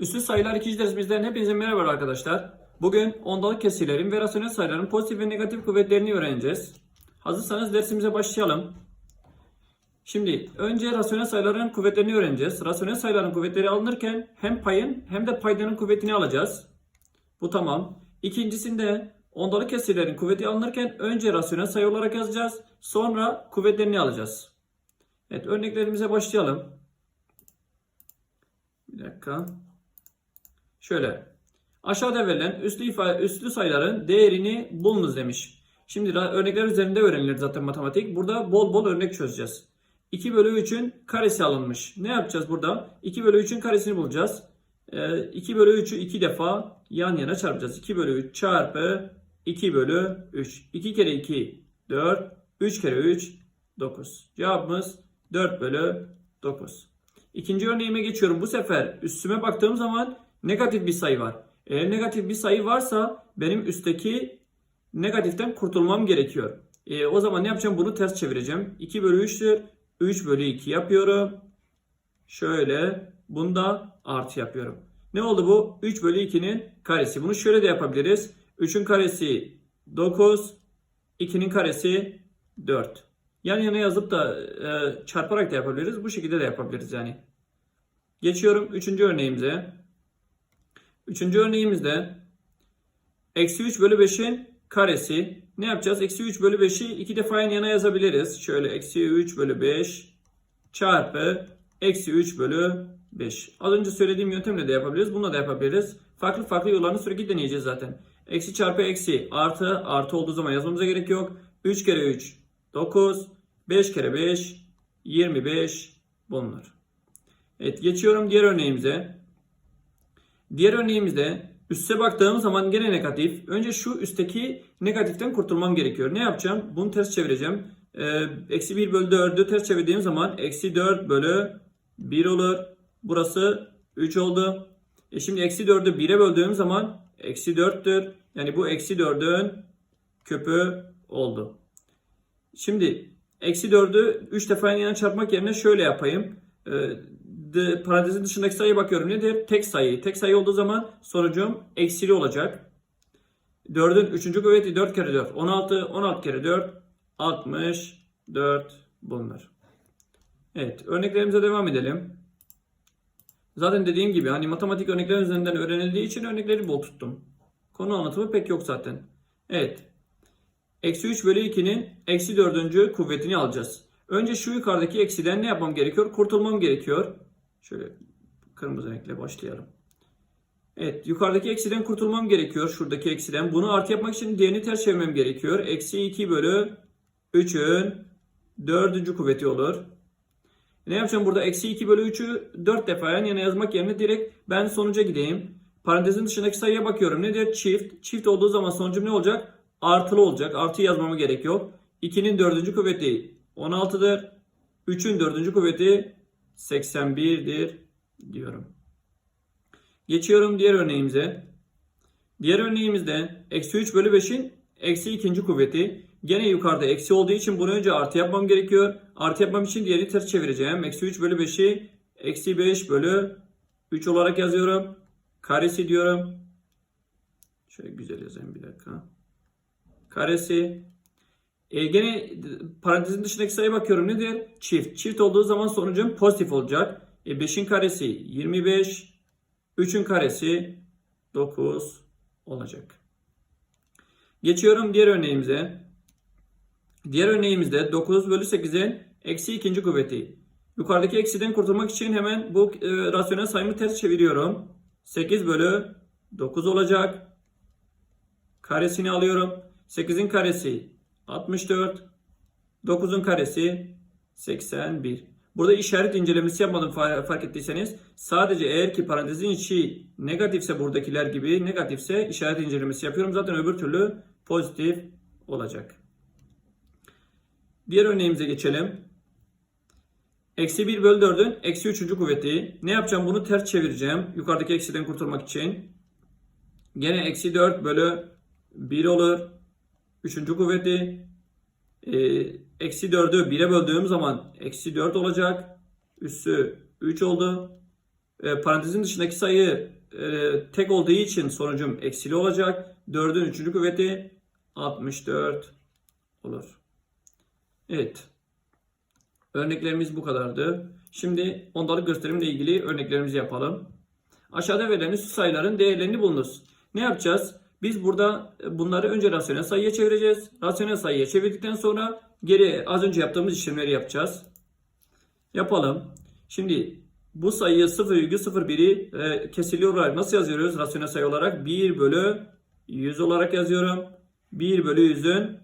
Üslü sayılar ikinci dersimizden hepinize merhaba arkadaşlar. Bugün ondalık kesirlerin ve rasyonel sayıların pozitif ve negatif kuvvetlerini öğreneceğiz. Hazırsanız dersimize başlayalım. Şimdi önce rasyonel sayıların kuvvetlerini öğreneceğiz. Rasyonel sayıların kuvvetleri alınırken hem payın hem de paydanın kuvvetini alacağız. Bu tamam. İkincisinde ondalık kesirlerin kuvveti alınırken önce rasyonel sayı olarak yazacağız. Sonra kuvvetlerini alacağız. Evet örneklerimize başlayalım. Bir dakika. Şöyle. Aşağıda verilen üslü, ifa- üslü sayıların değerini bulunuz demiş. Şimdi örnekler üzerinde öğrenilir zaten matematik. Burada bol bol örnek çözeceğiz. 2 bölü 3'ün karesi alınmış. Ne yapacağız burada? 2 bölü 3'ün karesini bulacağız. Ee, 2 bölü 3'ü 2 defa yan yana çarpacağız. 2 bölü 3 çarpı 2 bölü 3. 2 kere 2 4. 3 kere 3 9. Cevabımız 4 bölü 9. İkinci örneğime geçiyorum. Bu sefer üstüme baktığım zaman negatif bir sayı var. Eğer negatif bir sayı varsa benim üstteki negatiften kurtulmam gerekiyor. E, o zaman ne yapacağım? Bunu ters çevireceğim. 2 bölü 3'tür. 3 bölü 2 yapıyorum. Şöyle. Bunda artı yapıyorum. Ne oldu bu? 3 bölü 2'nin karesi. Bunu şöyle de yapabiliriz. 3'ün karesi 9. 2'nin karesi 4. Yan yana yazıp da e, çarparak da yapabiliriz. Bu şekilde de yapabiliriz yani. Geçiyorum 3. örneğimize. 3. örneğimizde eksi 3 bölü 5'in karesi. Ne yapacağız? Eksi 3 bölü 5'i iki defa yan yana yazabiliriz. Şöyle eksi 3 bölü 5 çarpı eksi 3 bölü 5. Az önce söylediğim yöntemle de yapabiliriz. Bununla da yapabiliriz. Farklı farklı yollarını sürekli deneyeceğiz zaten. Eksi çarpı eksi artı artı olduğu zaman yazmamıza gerek yok. 3 kere 3 9 5 kere 5 25 bulunur. Evet geçiyorum diğer örneğimize. Diğer örneğimizde üste baktığım zaman gene negatif. Önce şu üstteki negatiften kurtulmam gerekiyor. Ne yapacağım? Bunu ters çevireceğim. Ee, eksi 1 bölü 4'ü ters çevirdiğim zaman eksi 4 bölü 1 olur. Burası 3 oldu. E şimdi eksi 4'ü 1'e böldüğüm zaman eksi 4'tür. Yani bu eksi 4'ün köpü oldu. Şimdi eksi 4'ü 3 defa yan yana çarpmak yerine şöyle yapayım. De, parantezin dışındaki sayıya bakıyorum. Nedir? Tek sayı. Tek sayı olduğu zaman sonucum eksili olacak. 4'ün 3. kuvveti 4 kere 4. 16. 16 kere 4. 64 bulunur. Evet. Örneklerimize devam edelim. Zaten dediğim gibi hani matematik örnekler üzerinden öğrenildiği için örnekleri bol tuttum. Konu anlatımı pek yok zaten. Evet. Eksi 3 bölü 2'nin eksi 4. kuvvetini alacağız. Önce şu yukarıdaki eksiden ne yapmam gerekiyor? Kurtulmam gerekiyor. Şöyle kırmızı renkle başlayalım. Evet yukarıdaki eksiden kurtulmam gerekiyor. Şuradaki eksiden. Bunu artı yapmak için diğerini ters çevirmem gerekiyor. Eksi 2 bölü 3'ün dördüncü kuvveti olur. Ne yapacağım burada? Eksi 2 bölü 3'ü 4 defa yan yana yazmak yerine direkt ben sonuca gideyim. Parantezin dışındaki sayıya bakıyorum. Nedir? Çift. Çift olduğu zaman sonucum ne olacak? Artılı olacak. Artı yazmama gerek yok. 2'nin dördüncü kuvveti 16'dır. 3'ün dördüncü kuvveti 81'dir diyorum. Geçiyorum diğer örneğimize. Diğer örneğimizde eksi 3 bölü 5'in eksi ikinci kuvveti. Gene yukarıda eksi olduğu için bunu önce artı yapmam gerekiyor. Artı yapmam için diğeri ters çevireceğim. Eksi 3 bölü 5'i eksi 5 bölü 3 olarak yazıyorum. Karesi diyorum. Şöyle güzel yazayım bir dakika. Karesi. E, gene parantezin dışındaki sayıya bakıyorum. Nedir? Çift. Çift olduğu zaman sonucum pozitif olacak. E, 5'in karesi 25. 3'ün karesi 9 olacak. Geçiyorum diğer örneğimize. Diğer örneğimizde 9 bölü 8'in eksi ikinci kuvveti. Yukarıdaki eksiden kurtulmak için hemen bu e, rasyonel sayımı ters çeviriyorum. 8 bölü 9 olacak. Karesini alıyorum. 8'in karesi 64. 9'un karesi 81. Burada işaret incelemesi yapmadım fa- fark ettiyseniz. Sadece eğer ki parantezin içi negatifse buradakiler gibi negatifse işaret incelemesi yapıyorum. Zaten öbür türlü pozitif olacak. Diğer örneğimize geçelim. Eksi 1 bölü 4'ün eksi 3. kuvveti. Ne yapacağım? Bunu ters çevireceğim. Yukarıdaki eksiden kurtulmak için. Gene eksi 4 bölü 1 olur. 3. kuvveti. Ee, eksi 4'ü 1'e böldüğüm zaman eksi 4 olacak. Üssü 3 oldu. E, parantezin dışındaki sayı e, tek olduğu için sonucum eksili olacak. 4'ün 3. kuvveti 64 olur. Evet. Örneklerimiz bu kadardı. Şimdi ondalık gösterimle ilgili örneklerimizi yapalım. Aşağıda verilen üstü sayıların değerlerini bulunuz. Ne yapacağız? Biz burada bunları önce rasyonel sayıya çevireceğiz. Rasyonel sayıya çevirdikten sonra geri az önce yaptığımız işlemleri yapacağız. Yapalım. Şimdi bu sayıyı 0,01'i e, kesili olarak nasıl yazıyoruz? Rasyonel sayı olarak 1 bölü 100 olarak yazıyorum. 1 bölü 100'ün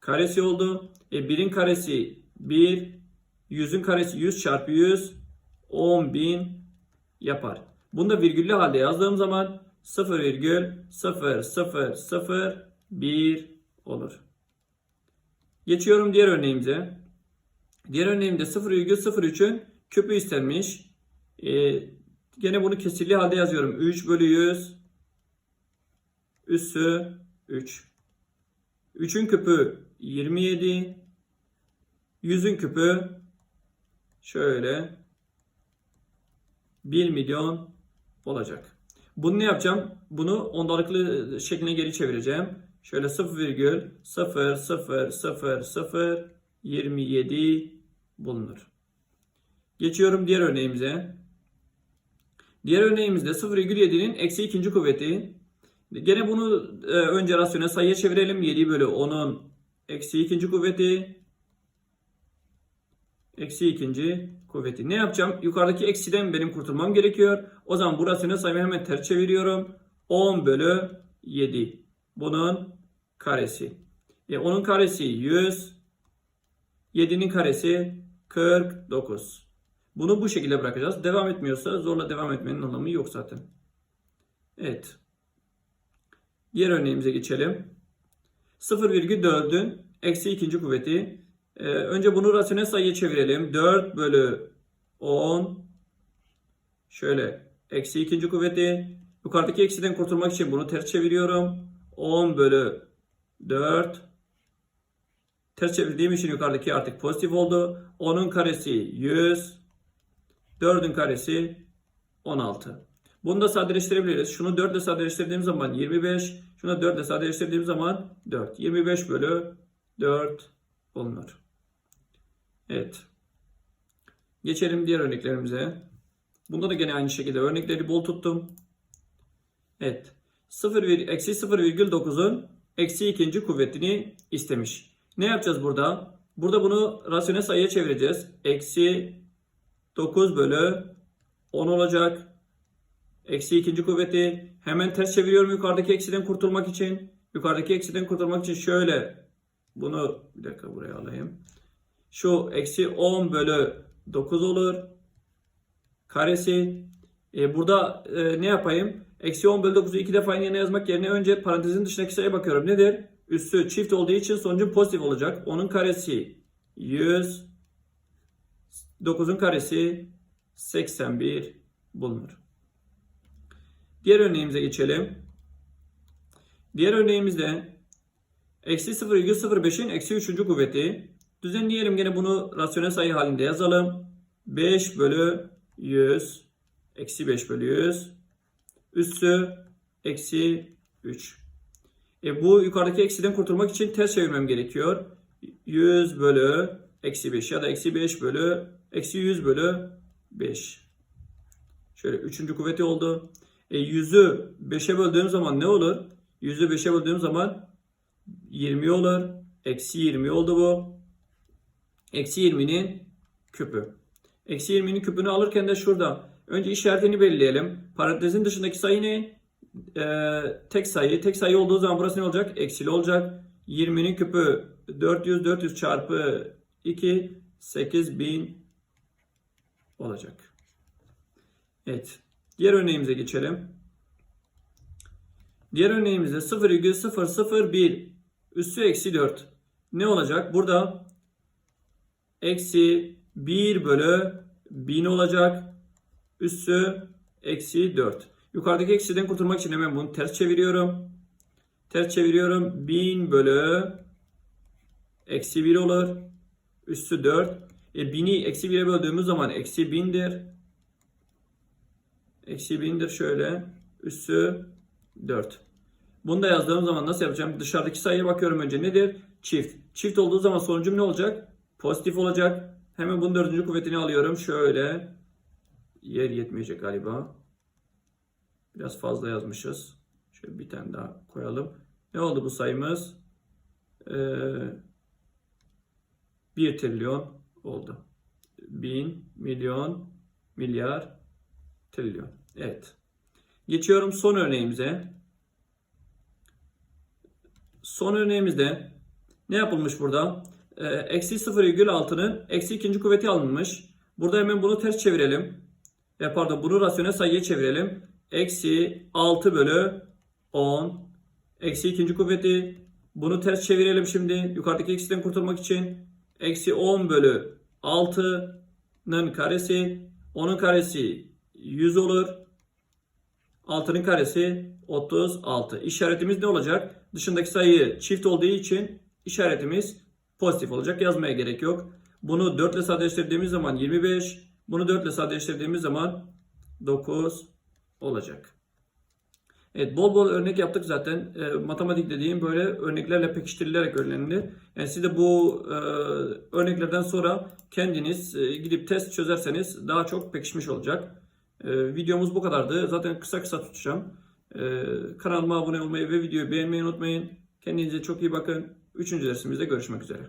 karesi oldu. E 1'in karesi 1, 100'ün karesi 100 çarpı 100 10.000 yapar. Bunu da virgüllü halde yazdığım zaman 0,0001 olur. Geçiyorum diğer örneğimize. Diğer örneğimde 0,03'ün küpü istenmiş. Ee, gene bunu kesirli halde yazıyorum. 3 bölü 100 üssü 3. 3'ün küpü 27. 100'ün küpü şöyle 1 milyon olacak. Bunu ne yapacağım? Bunu ondalıklı şekline geri çevireceğim. Şöyle 0,0000027 bulunur. Geçiyorum diğer örneğimize. Diğer örneğimizde 0,7'nin eksi ikinci kuvveti. Gene bunu e, önce rasyonel sayıya çevirelim. 7 bölü 10'un eksi ikinci kuvveti. Eksi ikinci kuvveti. Ne yapacağım? Yukarıdaki eksiden benim kurtulmam gerekiyor. O zaman bu rasyonel sayımı hemen ters çeviriyorum. 10 bölü 7. Bunun karesi. E, 10'un karesi 100. 7'nin karesi 49. Bunu bu şekilde bırakacağız. Devam etmiyorsa zorla devam etmenin anlamı yok zaten. Evet. Diğer örneğimize geçelim. 0,4'ün eksi ikinci kuvveti. Ee, önce bunu rasyonel sayıya çevirelim. 4 bölü 10 şöyle eksi ikinci kuvveti. Yukarıdaki eksiden kurtulmak için bunu ters çeviriyorum. 10 bölü 4 ters çevirdiğim için yukarıdaki artık pozitif oldu. 10'un karesi 100 4'ün karesi 16. Bunu da sadeleştirebiliriz. Şunu 4 ile sadeleştirdiğim zaman 25. Şunu 4 ile sadeleştirdiğim zaman 4. 25 bölü 4 bulunur. Evet. Geçelim diğer örneklerimize. Bunda da gene aynı şekilde örnekleri bol tuttum. Evet. 0, eksi 0,9'un eksi ikinci kuvvetini istemiş. Ne yapacağız burada? Burada bunu rasyonel sayıya çevireceğiz. Eksi 9 bölü 10 olacak. Eksi ikinci kuvveti. Hemen ters çeviriyorum yukarıdaki eksiden kurtulmak için. Yukarıdaki eksiden kurtulmak için şöyle. Bunu bir dakika buraya alayım. Şu eksi 10 bölü 9 olur. Karesi. E, burada e, ne yapayım? Eksi 10 bölü 9'u iki defa yan yana yazmak yerine önce parantezin dışındaki sayıya bakıyorum. Nedir? Üssü çift olduğu için sonucu pozitif olacak. Onun karesi 100. 9'un karesi 81 bulunur. Diğer örneğimize geçelim. Diğer örneğimizde eksi 0,05'in eksi 3. kuvveti. Düzenleyelim gene bunu rasyonel sayı halinde yazalım. 5 bölü 100 eksi 5 bölü 100 üssü eksi 3. E bu yukarıdaki eksiden kurtulmak için ters çevirmem gerekiyor. 100 bölü eksi 5 ya da eksi 5 bölü eksi 100 bölü 5. Şöyle üçüncü kuvveti oldu. E 100'ü 5'e böldüğüm zaman ne olur? 100'ü 5'e böldüğüm zaman 20 olur. Eksi 20 oldu bu. Eksi 20'nin küpü. Eksi 20'nin küpünü alırken de şurada. Önce işaretini belirleyelim. Parantezin dışındaki sayı ne? Ee, tek sayı. Tek sayı olduğu zaman burası ne olacak? Eksili olacak. 20'nin küpü 400. 400 çarpı 2 8000 olacak. Evet. Diğer örneğimize geçelim. Diğer örneğimizde 0,001 üssü eksi 4. Ne olacak? Burada eksi 1 bölü 1000 olacak. Üssü eksi 4. Yukarıdaki eksiden kurtulmak için hemen bunu ters çeviriyorum. Ters çeviriyorum. 1000 bölü eksi 1 olur. Üssü 4. E 1000'i eksi 1'e böldüğümüz zaman eksi 1000'dir. Eksi 1000'dir şöyle. Üssü 4. Bunu da yazdığım zaman nasıl yapacağım? Dışarıdaki sayıya bakıyorum önce. Nedir? Çift. Çift olduğu zaman sonucum ne olacak? Pozitif olacak. Hemen bunun dördüncü kuvvetini alıyorum. Şöyle. Yer yetmeyecek galiba. Biraz fazla yazmışız. Şöyle bir tane daha koyalım. Ne oldu bu sayımız? Ee, 1 trilyon oldu. Bin, milyon, milyar, trilyon. Evet. Geçiyorum son örneğimize. Son örneğimizde ne yapılmış burada? Ee, Eksi 0,6'nın eksi ikinci kuvveti alınmış. Burada hemen bunu ters çevirelim. E, pardon bunu rasyonel sayıya çevirelim. Eksi 6 bölü 10. Eksi ikinci kuvveti. Bunu ters çevirelim şimdi. Yukarıdaki eksiden kurtulmak için. Eksi 10 bölü 6'nın karesi. 10'un karesi 100 olur. 6'nın karesi 36. İşaretimiz ne olacak? Dışındaki sayı çift olduğu için işaretimiz pozitif olacak. Yazmaya gerek yok. Bunu 4 ile sadeleştirdiğimiz zaman 25. Bunu 4 ile sadeleştirdiğimiz zaman 9 olacak. Evet bol bol örnek yaptık zaten. E, matematik dediğim böyle örneklerle pekiştirilerek öğrenilir. Yani siz de bu e, örneklerden sonra kendiniz e, gidip test çözerseniz daha çok pekişmiş olacak. E, videomuz bu kadardı. Zaten kısa kısa tutacağım. E, kanalıma abone olmayı ve videoyu beğenmeyi unutmayın. Kendinize çok iyi bakın. Üçüncü dersimizde görüşmek üzere.